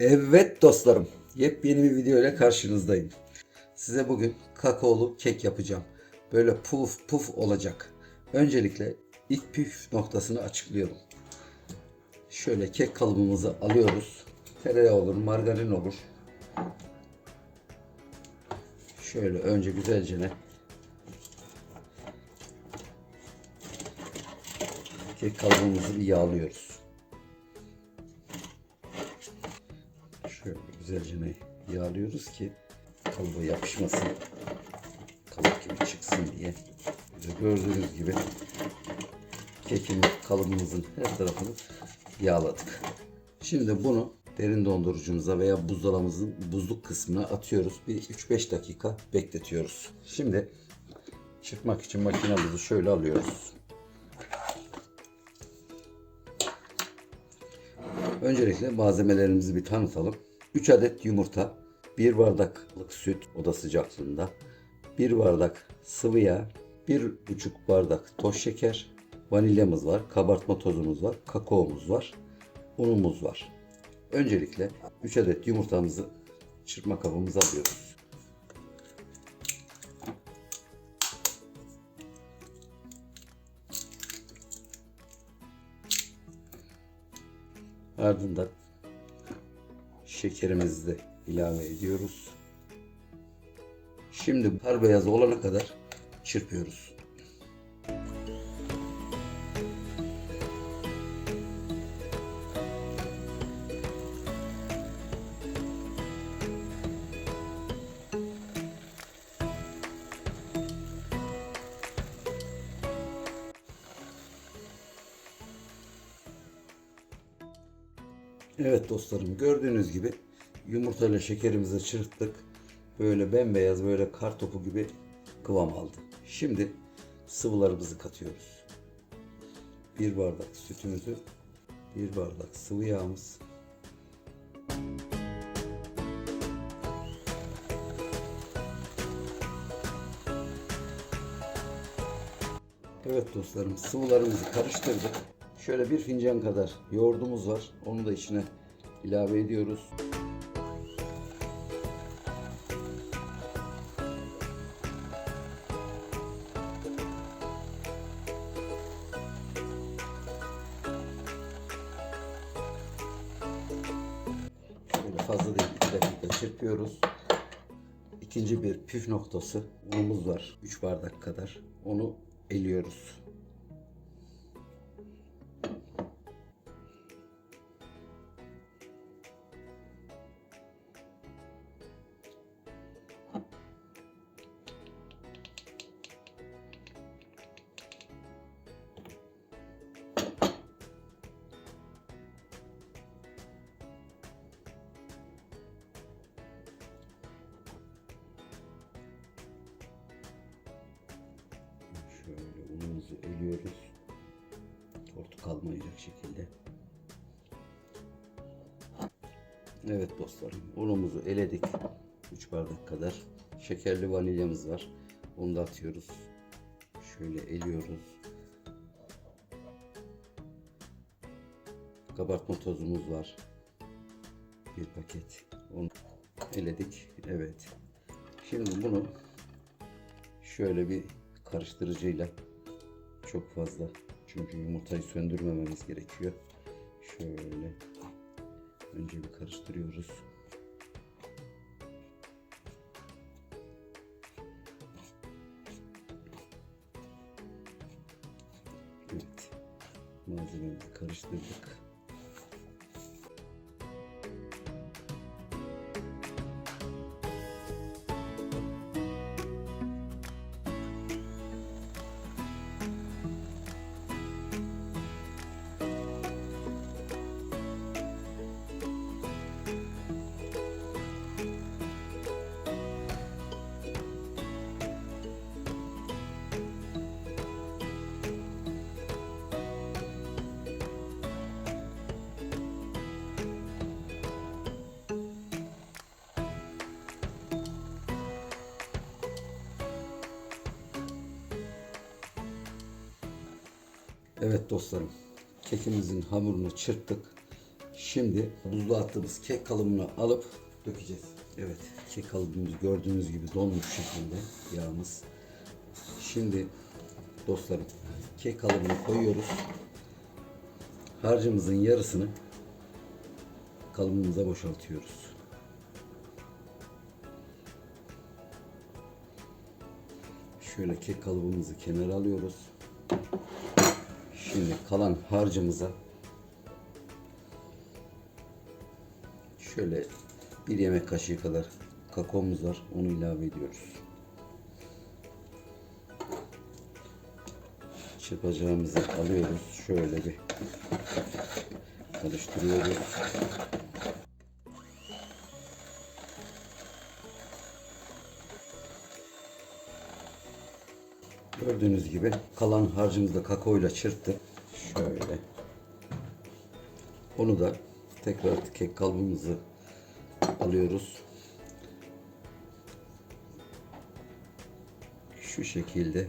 Evet dostlarım, yepyeni bir video ile karşınızdayım. Size bugün kakaolu kek yapacağım. Böyle puf puf olacak. Öncelikle ilk püf noktasını açıklıyorum. Şöyle kek kalıbımızı alıyoruz. Tereyağı olur, margarin olur. Şöyle önce güzelce ne kek kalıbımızı yağlıyoruz. Şöyle güzelce yağlıyoruz ki kalıba yapışmasın. Kalıp gibi çıksın diye. İşte gördüğünüz gibi kekin kalıbımızın her tarafını yağladık. Şimdi bunu derin dondurucumuza veya buzdolabımızın buzluk kısmına atıyoruz. Bir 3-5 dakika bekletiyoruz. Şimdi çırpmak için makinemizi şöyle alıyoruz. Öncelikle malzemelerimizi bir tanıtalım. 3 adet yumurta, 1 bardaklık süt oda sıcaklığında, 1 bardak sıvı yağ, 1,5 bardak toz şeker, vanilyamız var, kabartma tozumuz var, kakaomuz var, unumuz var. Öncelikle 3 adet yumurtamızı çırpma kabımıza alıyoruz. Ardından şekerimizi de ilave ediyoruz. Şimdi kar beyazı olana kadar çırpıyoruz. Evet dostlarım gördüğünüz gibi yumurtayla şekerimizi çırptık. Böyle bembeyaz böyle kar topu gibi kıvam aldı. Şimdi sıvılarımızı katıyoruz. Bir bardak sütümüzü, bir bardak sıvı yağımız, Evet dostlarım sıvılarımızı karıştırdık. Şöyle bir fincan kadar yoğurdumuz var. Onu da içine ilave ediyoruz. Şöyle fazla değil 2 dakika çırpıyoruz. İkinci bir püf noktası unumuz var. 3 bardak kadar. Onu eliyoruz. Unumuzu eliyoruz. Tortu kalmayacak şekilde. Evet dostlarım unumuzu eledik. 3 bardak kadar. Şekerli vanilyamız var. Onu da atıyoruz. Şöyle eliyoruz. Kabartma tozumuz var. Bir paket. Onu eledik. Evet. Şimdi bunu şöyle bir karıştırıcıyla çok fazla çünkü yumurtayı söndürmememiz gerekiyor. Şöyle önce bir karıştırıyoruz. Evet. Malzememizi karıştırdık. Evet dostlarım, kekimizin hamurunu çırptık. Şimdi buzluğa attığımız kek kalıbını alıp dökeceğiz. Evet, kek kalıbımız gördüğünüz gibi donmuş şekilde yağımız. Şimdi dostlarım kek kalıbını koyuyoruz. Harcımızın yarısını kalıbımıza boşaltıyoruz. Şöyle kek kalıbımızı kenara alıyoruz. Kalan harcımıza şöyle bir yemek kaşığı kadar kakaomuz var. Onu ilave ediyoruz. Çırpacağımızı alıyoruz. Şöyle bir karıştırıyoruz. Gördüğünüz gibi kalan harcımızı da kakaoyla çırptık. Şöyle. Onu da tekrar kek kalıbımızı alıyoruz. Şu şekilde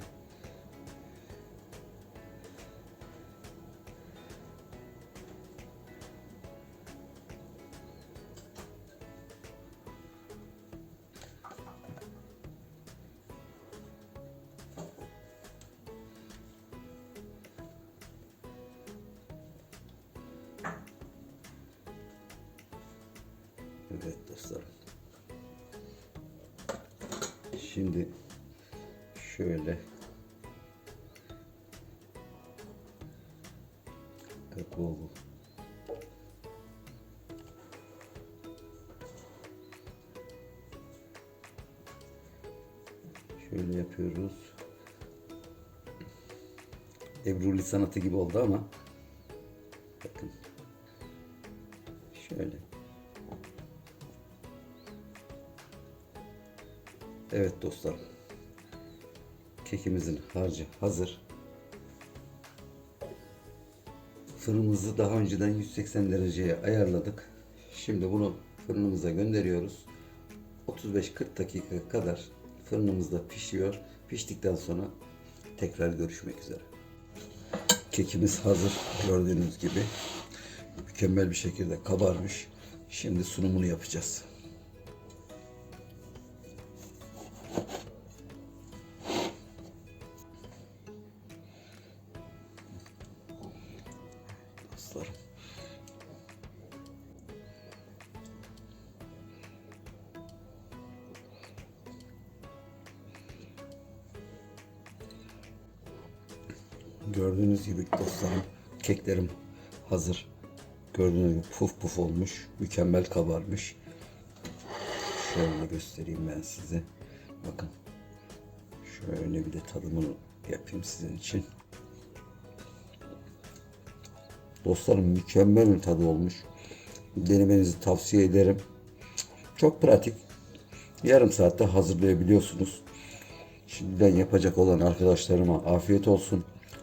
Evet dostlarım. Şimdi şöyle bu. Şöyle yapıyoruz. Ebruli sanatı gibi oldu ama Evet dostlar. Kekimizin harcı hazır. Fırınımızı daha önceden 180 dereceye ayarladık. Şimdi bunu fırınımıza gönderiyoruz. 35-40 dakika kadar fırınımızda pişiyor. Piştikten sonra tekrar görüşmek üzere. Kekimiz hazır gördüğünüz gibi. Mükemmel bir şekilde kabarmış. Şimdi sunumunu yapacağız. Gördüğünüz gibi dostlarım keklerim hazır. Gördüğünüz gibi puf puf olmuş. Mükemmel kabarmış. Şöyle göstereyim ben size. Bakın. Şöyle bir de tadımını yapayım sizin için. Dostlarım mükemmel bir tadı olmuş. Denemenizi tavsiye ederim. Çok pratik. Yarım saatte hazırlayabiliyorsunuz. Şimdiden yapacak olan arkadaşlarıma afiyet olsun.